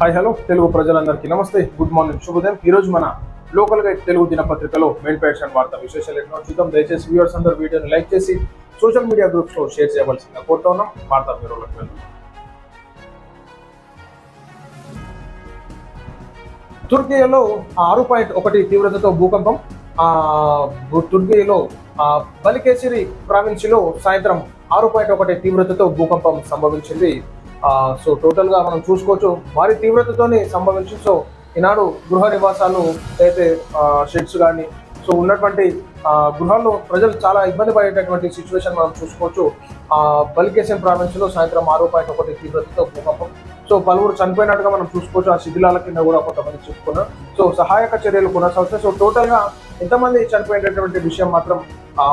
Hi hello Telugu ప్రజలందరికీ నమస్తే. Good morning శుభోదయం. ఈ రోజు మన లోకల్ గైడ్ తెలుగు దినపత్రికలో మెయిన్ పేజ్ వార్త విశేషాలు ఎన్నో చూద్దాం. దయచేసి వ్యూవర్స్ అందరూ వీడియోని లైక్ చేసి సోషల్ మీడియా గ్రూప్స్లో షేర్ చేయవలసిందిగా కోరుతా ఉన్నాం. వార్తా బ్యూరోలకు వెళ్దాం. తుర్కియాలో ఆరు పాయింట్ ఒకటి తీవ్రతతో భూకంపం. ఆ బు- తుర్కియాలో బలికేసిరి ప్రావిన్స్లో సాయంత్రం ఆరు పాయింట్ ఒకటి తీవ్రతతో భూకంపం సంభవించింది. సో టోటల్గా మనం చూసుకోవచ్చు భారీ తీవ్రతతోనే సంభవించింది సో ఈనాడు గృహ నివాసాలు అయితే షెడ్స్ కానీ సో ఉన్నటువంటి గృహాల్లో ప్రజలు చాలా ఇబ్బంది పడేటటువంటి సిచ్యువేషన్ మనం చూసుకోవచ్చు. ఆ బలికేషన్ ప్రావిన్స్లో సాయంత్రం ఆరు పాయింట్ ఒకటి తీవ్రతతో భూకంపం సో పలువురు చనిపోయినట్టుగా మనం చూసుకోవచ్చు. ఆ శిథిలాల కింద కూడా కొంతమంది చెప్పుకున్నాం. సో సహాయక చర్యలు కొనసాగుతాయి. సో టోటల్గా ఎంతమంది చనిపోయినటువంటి విషయం మాత్రం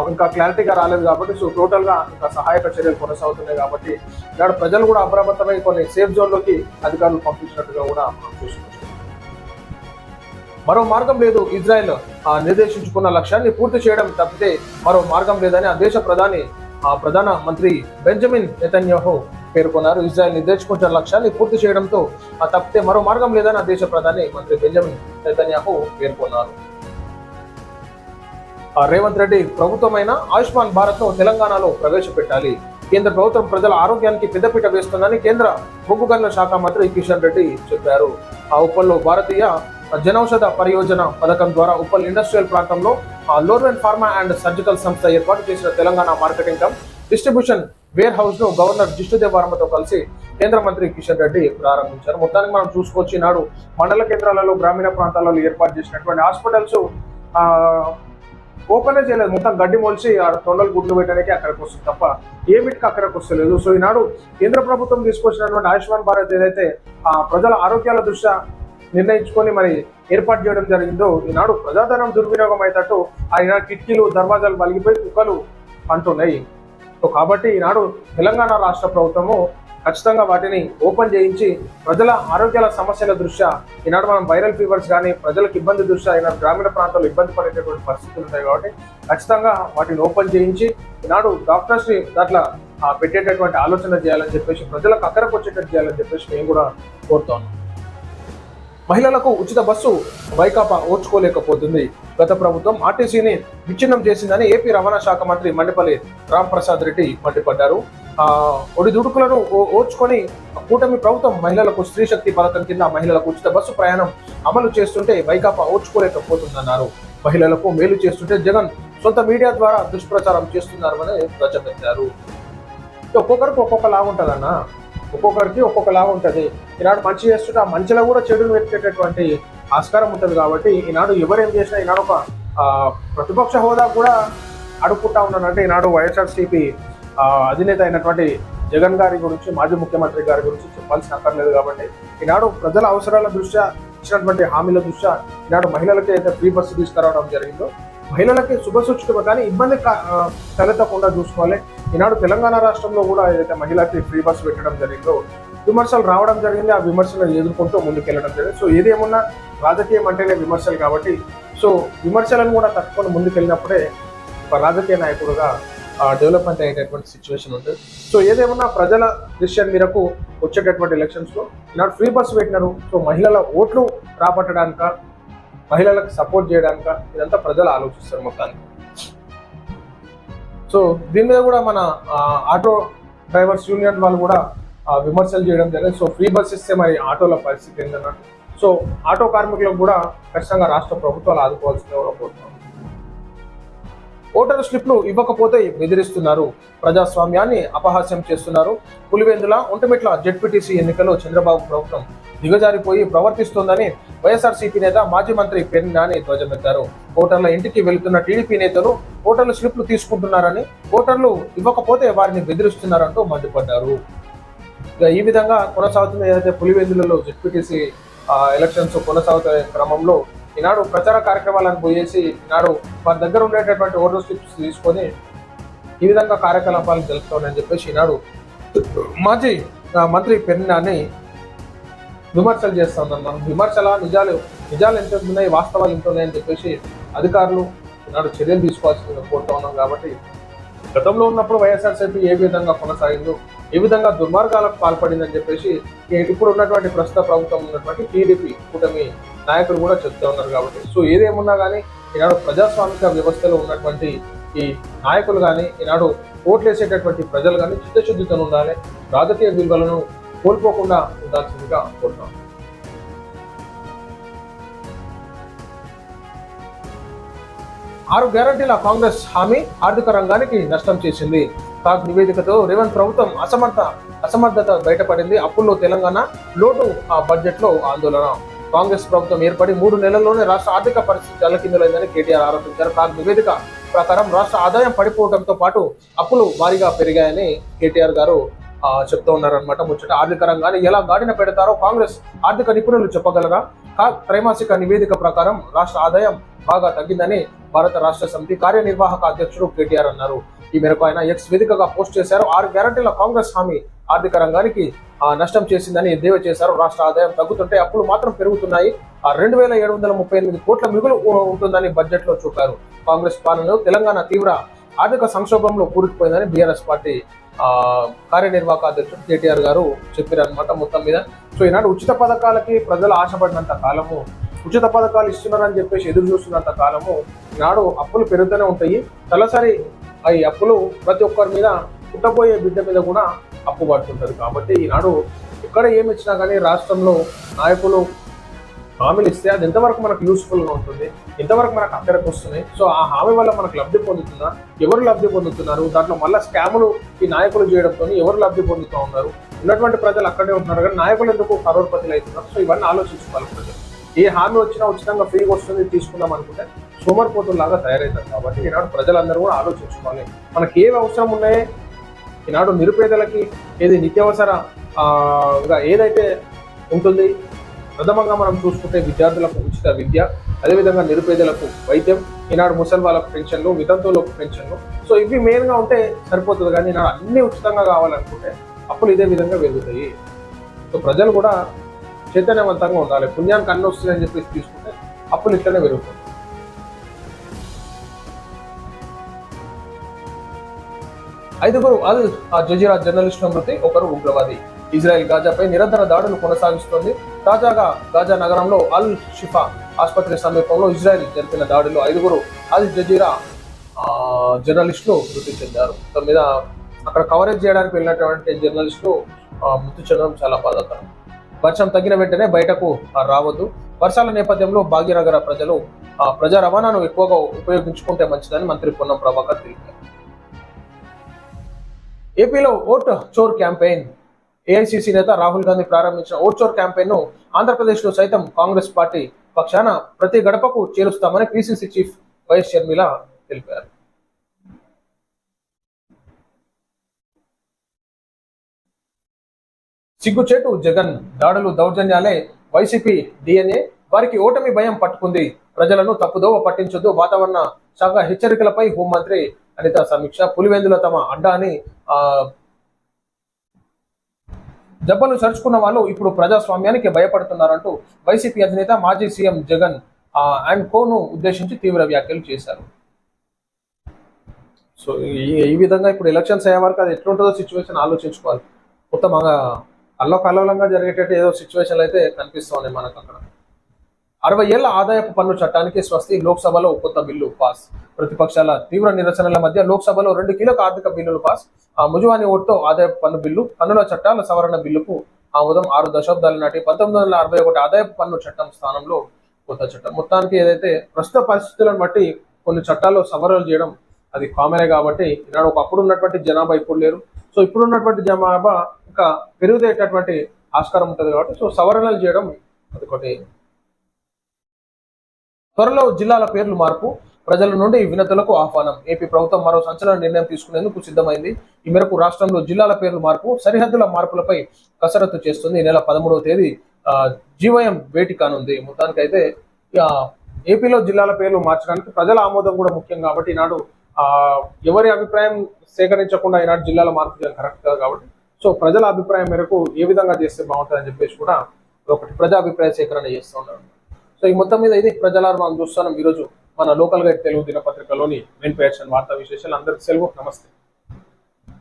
ఇంకా క్లారిటీగా రాలేదు కాబట్టి సో టోటల్గా ఇంకా సహాయక చర్యలు కొనసాగుతున్నాయి కాబట్టి ఇక్కడ ప్రజలు కూడా అప్రమత్తమై కొన్ని సేఫ్ జోన్లోకి అధికారులు పంపించినట్టుగా కూడా మనం చూసుకోవచ్చు. మరో మార్గం లేదు ఇజ్రాయెల్. ఆ, నిర్దేశించుకున్న లక్ష్యాన్ని పూర్తి చేయడం తప్పితే మరో మార్గం లేదని ఆ దేశ ప్రధాని ఆ, ప్రధాన మంత్రి బెంజమిన్ నెతన్యాహు పేర్కొన్నారు. ఇజ్రాయెల్ నిర్దేశించిన లక్ష్యాన్ని పూర్తి చేయడంతో ఆ, తప్పితే మరో మార్గం లేదని ఆ దేశ ప్రధాని మంత్రి బెంజమిన్ నెతన్యాహు పేర్కొన్నారు. రేవంత్ రెడ్డి ప్రభుత్వమైన ఆయుష్మాన్ భారత్ను తెలంగాణలో ప్రవేశపెట్టాలి. కేంద్ర ప్రభుత్వం ప్రజల ఆరోగ్యానికి పెద్దపీట వేస్తుందని కేంద్ర బొగ్గు గనుల శాఖ మంత్రి కిషన్ రెడ్డి చెప్పారు. ఆ ఉప్పల్లో భారతీయ జనౌషధ పరియోజన పథకం ద్వారా ఉప్పల్ ఇండస్ట్రియల్ ప్రాంతంలో ఆ, లోర్వెన్ ఫార్మా అండ్ సర్జికల్ సంస్థ ఏర్పాటు చేసిన తెలంగాణ మార్కెటింగ్ కమ్ డిస్ట్రిబ్యూషన్ వేర్ హౌస్ను గవర్నర్ జిష్ణుదేవ్ వర్మతో కలిసి కేంద్ర మంత్రి కిషన్ రెడ్డి ప్రారంభించారు. మొత్తానికి మనం చూసుకోవచ్చు ఈనాడు మండల కేంద్రాలలో గ్రామీణ ప్రాంతాలలో ఏర్పాటు చేసినటువంటి హాస్పిటల్స్ ఓపెన్ చేయలేదు. మొత్తం గడ్డి మొలిచి ఆడ తొండలు గుడ్లు పెట్టడానికి అక్కడికి వస్తుంది తప్ప ఏ అక్కడికి వస్తలేదు. సో ఈనాడు కేంద్ర ప్రభుత్వం తీసుకొచ్చినటువంటి ఆయుష్మాన్ భారత్ ఏదైతే ఆ ప్రజల ఆరోగ్యాల దృష్ట్యా నిర్ణయించుకొని మరి ఏర్పాటు చేయడం జరిగిందో ఈనాడు ప్రజాధనం దుర్వినియోగం అయ్యేటట్టు ఆయన కిటికీలు దర్వాజాలు మలిగిపోయి కుక్కలు అంటున్నాయి. సో కాబట్టి ఈనాడు తెలంగాణ రాష్ట్ర ప్రభుత్వము ఖచ్చితంగా వాటిని ఓపెన్ చేయించి ప్రజల ఆరోగ్యాల సమస్యల దృష్ట్యా ఈనాడు మనం వైరల్ ఫీవర్స్ కానీ ప్రజలకు ఇబ్బంది దృష్ట్యా ఈనాడు గ్రామీణ ప్రాంతాల్లో ఇబ్బంది పడేటటువంటి పరిస్థితులు ఉంటాయి కాబట్టి ఖచ్చితంగా వాటిని ఓపెన్ చేయించి ఈనాడు డాక్టర్స్ని దాంట్లో పెట్టేటటువంటి ఆలోచన చేయాలని చెప్పేసి ప్రజలకు అక్కడికి వచ్చేటట్టు చేయాలని చెప్పేసి మేము కూడా కోరుతాను మహిళలకు ఉచిత బస్సు వైకాపా ఓర్చుకోలేకపోతుంది గత ప్రభుత్వం ఆర్టీసీని విచ్ఛిన్నం చేసిందని ఏపీ రవాణా శాఖ మంత్రి మండిపల్లి రామ్ప్రసాద్ రెడ్డి మండిపడ్డారు. ఒడిదుడుకులను ఓ- ఓర్చుకొని కూటమి ప్రభుత్వం మహిళలకు స్త్రీ శక్తి పథకం కింద మహిళలకు ఉచిత బస్సు ప్రయాణం అమలు చేస్తుంటే వైకాపా ఓర్చుకోలేకపోతుందన్నారు మహిళలకు మేలు చేస్తుంటే జగన్ సొంత మీడియా ద్వారా దుష్ప్రచారం చేస్తున్నారని ధ్వజమెత్తారు ఒక్కొక్కరికి ఒక్కొక్క లాగా ఉంటుందన్న. ఒక్కొక్కరికి ఒక్కొక్క లాగా ఉంటుంది. ఈనాడు మంచి చేస్తుంటే ఆ మంచిలో కూడా చెడును వెతికేటటువంటి ఆస్కారం ఉంటుంది కాబట్టి ఈనాడు ఎవరేం చేసినా ఈనాడు ఒక ప్రతిపక్ష హోదా కూడా అడుక్కుంటా ఉన్నానంటే ఈనాడు వైఎస్ఆర్సీపీ అధినేత అయినటువంటి జగన్ గారి గురించి మాజీ ముఖ్యమంత్రి గారి గురించి చెప్పాల్సిన అక్కర్లేదు కాబట్టి ఈనాడు ప్రజల అవసరాల దృష్ట్యా ఇచ్చినటువంటి హామీల దృష్ట్యా ఈనాడు మహిళలకి అయితే ఫ్రీ బస్సు తీసుకురావడం జరిగిందో మహిళలకి శుభ శుభసూచకమే కానీ ఇబ్బంది కా- తలెత్తకుండా చూసుకోవాలి. ఈనాడు తెలంగాణ రాష్ట్రంలో కూడా ఏదైతే మహిళకి ఫ్రీ బస్సు పెట్టడం జరిగిందో విమర్శలు రావడం జరిగింది. ఆ విమర్శలను ఎదుర్కొంటూ ముందుకెళ్ళడం జరిగింది. సో ఏదేమున్నా రాజకీయం అంటేనే విమర్శలు కాబట్టి సో విమర్శలను కూడా తట్టుకొని ముందుకెళ్ళినప్పుడే ఒక రాజకీయ నాయకుడుగా డెవలప్మెంట్ అయ్యేటటువంటి సిచ్యువేషన్ ఉంది. సో ఏదేమన్నా ప్రజల డిసిషన్ మేరకు వచ్చేటటువంటి ఎలక్షన్స్లో ఈనాడు ఫ్రీ బస్సు పెట్టినారు. సో మహిళల ఓట్లు రాబట్టడానిక మహిళలకు సపోర్ట్ చేయడానిక? ఇదంతా ప్రజలు ఆలోచిస్తారు మొత్తానికి. సో దీని మీద కూడా మన ఆటో డ్రైవర్స్ యూనియన్ వాళ్ళు కూడా విమర్శలు చేయడం జరిగింది. సో ఫ్రీ బస్ ఇస్తే మరి ఆటోల పరిస్థితి ఏంటన్నట్టు సో ఆటో కార్మికులకు కూడా ఖచ్చితంగా రాష్ట్ర ప్రభుత్వాలు ఆదుకోవాల్సిందే కూడా కోరుతున్నాం. ఓటర్ స్లిప్లు ఇవ్వకపోతే బెదిరిస్తున్నారు ప్రజాస్వామ్యాన్ని అపహాస్యం చేస్తున్నారు. పులివెందుల ఒంటమిట్ల జెడ్పీటీసీ ఎన్నికల్లో చంద్రబాబు ప్రభుత్వం దిగజారిపోయి ప్రవర్తిస్తోందని వైఎస్ఆర్సీపీ నేత మాజీ మంత్రి పెన్ నాని ధ్వజమెత్తారు ఓటర్ల ఇంటికి వెళుతున్న టీడీపీ నేతలు ఓటర్ల స్లిప్లు తీసుకుంటున్నారని ఓటర్లు ఇవ్వకపోతే వారిని బెదిరిస్తున్నారంటూ మండిపడ్డారు. ఈ విధంగా కొనసాగుతున్న ఏదైతే పులివెందులలో జెడ్పీటీసీ ఎలక్షన్స్ కొనసాగుతున్న క్రమంలో ఈనాడు ప్రచార కార్యక్రమాలను పోయేసి ఈనాడు వారి దగ్గర ఉండేటటువంటి ఓటర్ స్లిప్స్ తీసుకొని ఈ విధంగా కార్యకలాపాలు జరుపుతామని చెప్పేసి ఈనాడు మాజీ మంత్రి పెన్నాని విమర్శలు చేస్తా ఉన్నారు విమర్శల నిజాలు నిజాలు ఎంత ఉన్నాయి వాస్తవాలు ఎంత ఉన్నాయని చెప్పేసి అధికారులు ఈనాడు చర్యలు తీసుకోవాల్సింది కోరుతా ఉన్నాం కాబట్టి గతంలో ఉన్నప్పుడు వైఎస్ఆర్సీపీ ఏ విధంగా కొనసాగిందో ఏ విధంగా దుర్మార్గాలకు పాల్పడిందని చెప్పేసి ఇప్పుడు ఉన్నటువంటి ప్రస్తుత ప్రభుత్వం ఉన్నటువంటి టీడీపీ కూటమి నాయకులు కూడా చెప్తూ ఉన్నారు కాబట్టి. సో ఏదేమున్నా కానీ ఈనాడు ప్రజాస్వామిక వ్యవస్థలో ఉన్నటువంటి ఈ నాయకులు కానీ ఈనాడు ఓట్లేసేటటువంటి ప్రజలు కానీ చిత్తశుద్ధితో ఉండాలి. రాజకీయ విలువలను కోల్పోకుండా ఉండాల్సిందిగా కోరుతాం. ఆరు గ్యారంటీల కాంగ్రెస్ హామీ ఆర్థిక రంగానికి నష్టం చేసింది. కాగ్ నివేదికతో రేవంత్ ప్రభుత్వం అసమర్థ అసమర్థత బయటపడింది. అప్పుల్లో తెలంగాణ లోటు ఆ బడ్జెట్లో ఆందోళన. కాంగ్రెస్ ప్రభుత్వం ఏర్పడి మూడు నెలల్లోనే రాష్ట్ర ఆర్థిక పరిస్థితి అలకిందులైందని కేటీఆర్ ఆరోపించారు. కాగ్ నివేదిక ప్రకారం రాష్ట్ర ఆదాయం పడిపోవడంతో పాటు అప్పులు భారీగా పెరిగాయని కేటీఆర్ గారు చెప్తూ ఉన్నారనమాట ముచ్చట ఆర్థిక రంగాన్ని ఎలా గాడిన పెడతారో కాంగ్రెస్ ఆర్థిక నిపుణులు చెప్పగలరా? త్రైమాసిక నివేదిక ప్రకారం రాష్ట్ర ఆదాయం బాగా తగ్గిందని భారత రాష్ట్ర సమితి కార్యనిర్వాహక అధ్యక్షుడు కేటీఆర్ అన్నారు. ఈ మేరకు ఆయన ఎక్స్ వేదికగా పోస్ట్ చేశారు. ఆరు గ్యారంటీల కాంగ్రెస్ హామీ ఆర్థిక రంగానికి నష్టం చేసిందని ఎద్దేవా చేశారు. రాష్ట్ర ఆదాయం తగ్గుతుంటే అప్పులు మాత్రం పెరుగుతున్నాయి. ఆ రెండు వేల ఏడు వందల ముప్పై ఎనిమిది కోట్ల మిగులు ఉంటుందని బడ్జెట్లో చూపారు. కాంగ్రెస్ పాలనలో తెలంగాణ తీవ్ర ఆర్థిక సంక్షోభంలో కూరుకుపోయిందని బీఆర్ఎస్ పార్టీ కార్యనిర్వాహక అధ్యక్షుడు కేటీఆర్ గారు చెప్పారనమాట మొత్తం మీద. సో ఈనాడు ఉచిత పథకాలకి ప్రజలు ఆశపడినంత కాలము ఉచిత పథకాలు ఇస్తున్నారని చెప్పేసి ఎదురు చూస్తున్నంత కాలము ఈనాడు అప్పులు పెరుగుతూనే ఉంటాయి. తలసరి ఈ అప్పులు ప్రతి ఒక్కరి మీద పుట్టబోయే బిడ్డ మీద కూడా అప్పు పడుతుంటది. కాబట్టి ఈనాడు ఎక్కడ ఏమి ఇచ్చినా కానీ రాష్ట్రంలో నాయకులు హామీలు ఇస్తే అది ఎంతవరకు మనకు యూస్ఫుల్గా ఉంటుంది ఎంతవరకు మనకు అక్కడికి వస్తుంది. సో ఆ హామీ వల్ల మనకు లబ్ధి పొందుతుందా ఎవరు లబ్ధి పొందుతున్నారు దాంట్లో మళ్ళీ స్కాములు ఈ నాయకులు చేయడంతో ఎవరు లబ్ధి పొందుతూ ఉన్నారు ఉన్నటువంటి ప్రజలు అక్కడే ఉంటున్నారు కానీ నాయకులు ఎందుకు కరోడ్పతులు అవుతున్నారు? సో ఇవన్నీ ఆలోచించుకోవాలి ప్రజలు. ఏ హామీ వచ్చినా ఉచితంగా ఫ్రీగా వస్తుంది తీసుకుందాం అనుకుంటే సోమరిపోతుల్లాగా తయారవుతారు కాబట్టి ఈనాడు ప్రజలందరూ కూడా ఆలోచించుకోవాలి. మనకి ఏవి అవసరం ఉన్నాయో ఈనాడు నిరుపేదలకి ఏది నిత్యావసర ఏదైతే ఉంటుంది ప్రథమంగా మనం చూసుకుంటే విద్యార్థులకు ఉచిత విద్య అదేవిధంగా నిరుపేదలకు వైద్యం ఈనాడు ముసలి వాళ్ళకు పెన్షన్లు వితంతువులకు పెన్షన్లు. సో ఇవి మెయిన్గా ఉంటే సరిపోతుంది కానీ ఈనాడు అన్ని ఉచితంగా కావాలనుకుంటే అప్పులు ఇదే విధంగా పెరుగుతాయి. సో ప్రజలు కూడా చైతన్యవంతంగా ఉండాలి. పుణ్యానికి అన్ని వస్తుందని చెప్పేసి తీసుకుంటే అప్పులు ఇట్లనే పెరుగుతాయి. ఐదుగురు అల్ జజీరా జర్నలిస్టుల మృతి ఒకరు ఉగ్రవాది. ఇజ్రాయెల్ గాజాపై నిరంతర దాడులు కొనసాగిస్తోంది. తాజాగా గాజా నగరంలో అల్ షిఫా ఆసుపత్రి సమీపంలో ఇజ్రాయెల్ జరిపిన దాడిలో ఐదుగురు అల్ జజీరా జర్నలిస్టులు మృతి చెందారు. దాని మీద అక్కడ కవరేజ్ చేయడానికి వెళ్ళినటువంటి జర్నలిస్టులు మృతి చెందడం చాలా బాధాకరం. వర్షం తగ్గిన వెంటనే బయటకు రావద్దు. వర్షాల నేపథ్యంలో భాగ్యనగర ప్రజలు ఆ, ప్రజా రవాణాను ఎక్కువగా ఉపయోగించుకుంటే మంచిదని మంత్రి పొన్నం ప్రభాకర్ తెలిపారు. ఏపీలో ఓట్ చోర్ క్యాంపెయిన్ ఏఐసిసి నేత రాహుల్ గాంధీ ప్రారంభించిన ఓట్చోర్ క్యాంపెయిన్ను ఆంధ్రప్రదేశ్లో సైతం కాంగ్రెస్ పార్టీ పక్షాన ప్రతి గడపకు చేరుస్తామని పిసిసి చీఫ్ వైఎస్ షర్మిల తెలిపారు. సిగ్గుచేటు జగన్ దాడులు దౌర్జన్యాలే వైసీపీ డిఎన్ఏ వారికి ఓటమి భయం పట్టుకుంది. ప్రజలను తప్పుదోవ పట్టించొద్దు. వాతావరణ శాఖ హెచ్చరికలపై హోంమంత్రి అనిత సమీక్ష. పులివెందుల తమ అడ్డా అని ఆ, దెబ్బలు చరుచుకున్న వాళ్ళు ఇప్పుడు ప్రజాస్వామ్యానికి భయపడుతున్నారంటూ వైసీపీ అధినేత మాజీ సీఎం జగన్ అండ్ కోను ఉద్దేశించి తీవ్ర వ్యాఖ్యలు చేశారు. సో ఈ విధంగా ఇప్పుడు ఎలక్షన్స్ అయ్యే వరకు అది ఎట్లుంటుందో సిచ్యువేషన్ ఆలోచించుకోవాలి. మొత్తం అల్లోకల్లోలంగా జరిగేటట్టు ఏదో సిచ్యువేషన్లు అయితే కనిపిస్తూ ఉన్నాయి మనకు అక్కడ. అరవై ఏళ్ళ ఆదాయపు పన్ను చట్టానికి స్వస్తి లోక్సభలో కొత్త బిల్లు పాస్. ప్రతిపక్షాల తీవ్ర నిరసనల మధ్య లోక్సభలో రెండు కీలక ఆర్థిక బిల్లులు పాస్. ఆ ముజువాని ఓటుతో ఆదాయపు పన్ను బిల్లు పన్నుల చట్టాల సవరణ బిల్లుకు ఆమోదం ఆరు దశాబ్దాల నాటి పంతొమ్మిది వందల అరవై ఒకటి ఆదాయపు పన్ను చట్టం స్థానంలో కొత్త చట్టం. మొత్తానికి ఏదైతే ప్రస్తుత పరిస్థితులను బట్టి కొన్ని చట్టాల్లో సవరణలు చేయడం అది కామనే కాబట్టి ఈనాడు ఒకప్పుడు ఉన్నటువంటి జనాభా ఇప్పుడు లేరు. సో ఇప్పుడు ఉన్నటువంటి జనాభా ఇంకా పెరుగుదేటటువంటి ఆస్కారం ఉంటుంది కాబట్టి సో సవరణలు చేయడం అది ఒకటి. త్వరలో జిల్లాల పేర్లు మార్పు ప్రజల నుండి వినతులకు ఆహ్వానం. ఏపీ ప్రభుత్వం మరో సంచలన నిర్ణయం తీసుకునేందుకు సిద్ధమైంది. ఈ మేరకు రాష్ట్రంలో జిల్లాల పేర్లు మార్పు సరిహద్దుల మార్పులపై కసరత్తు చేస్తుంది. ఈ నెల పదమూడవ తేదీ ఆ, జీవయం భేటీ కానుంది. మొత్తానికైతే ఏపీలో జిల్లాల పేర్లు మార్చడానికి ప్రజల ఆమోదం కూడా ముఖ్యం కాబట్టి ఈనాడు ఆ, ఎవరి అభిప్రాయం సేకరించకుండా ఈనాడు జిల్లాల మార్పు చేయడం కరెక్ట్ కాదు కాబట్టి. సో ప్రజల అభిప్రాయం మేరకు ఏ విధంగా చేస్తే బాగుంటుందని చెప్పేసి కూడా ఒకటి ప్రజాభిప్రాయ సేకరణ చేస్తూ ఉన్నారు. సో ఈ మొత్తం మీద ఇది ప్రజలారు మనం చూస్తున్నాం. ఈరోజు మన లోకల్ గైడ్ తెలుగు దినపత్రికలోని మెయిన్ పేర్షన్ వార్తా విశేషాలు. అందరికీ సెలవు. నమస్తే.